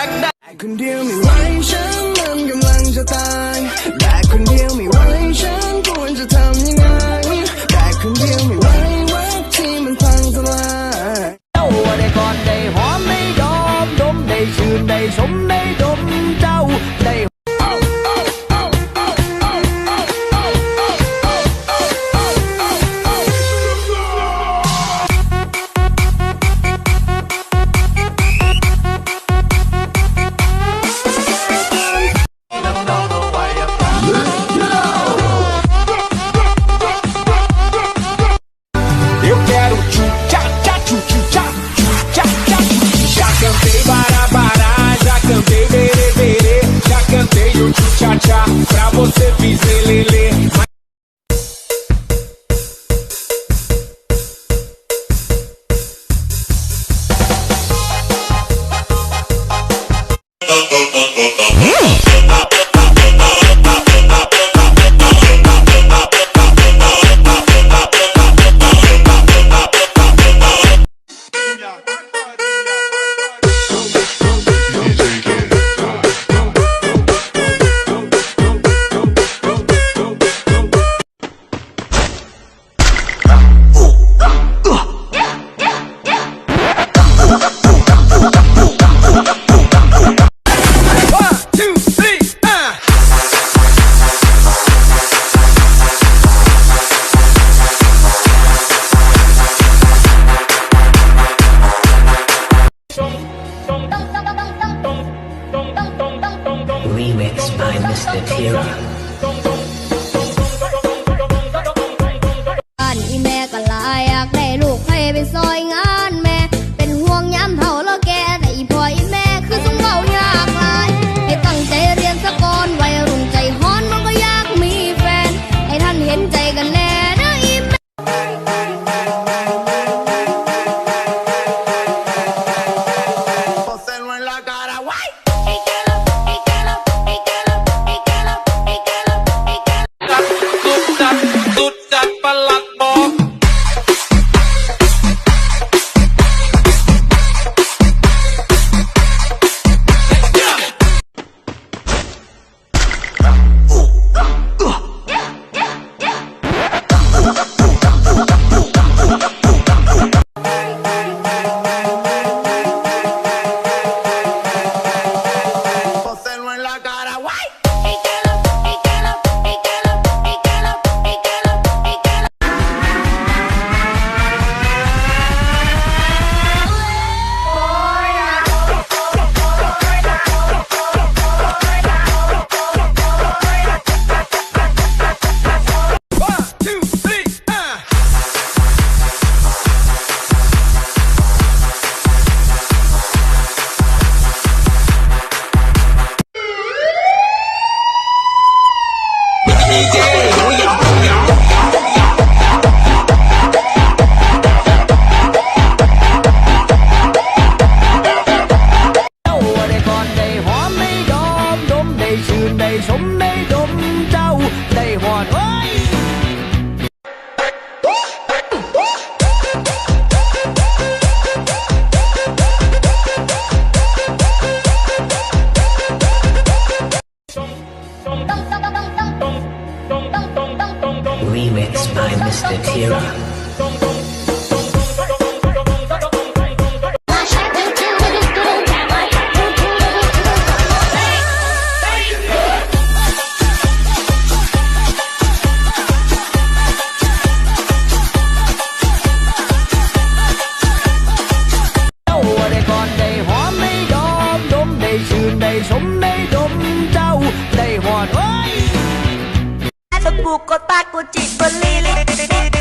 คนเดียวไม่ไหวฉันมันกำลังจะตายแต่คนเดียวไม่ไหวฉันควรจะทำยังไงแต่คนเดียวไม่ไหววักที่มันพังทลายเจ้าได้กอดได้หอมได้ดอมดมได้ชื่นได้สมได้ดมเจ้าได้ remix by Mr. Tira บ้านอีแม่ก็ลายอยากได้ลูกให้เป็นซอยงา si บุกกตากูจิบลีลิ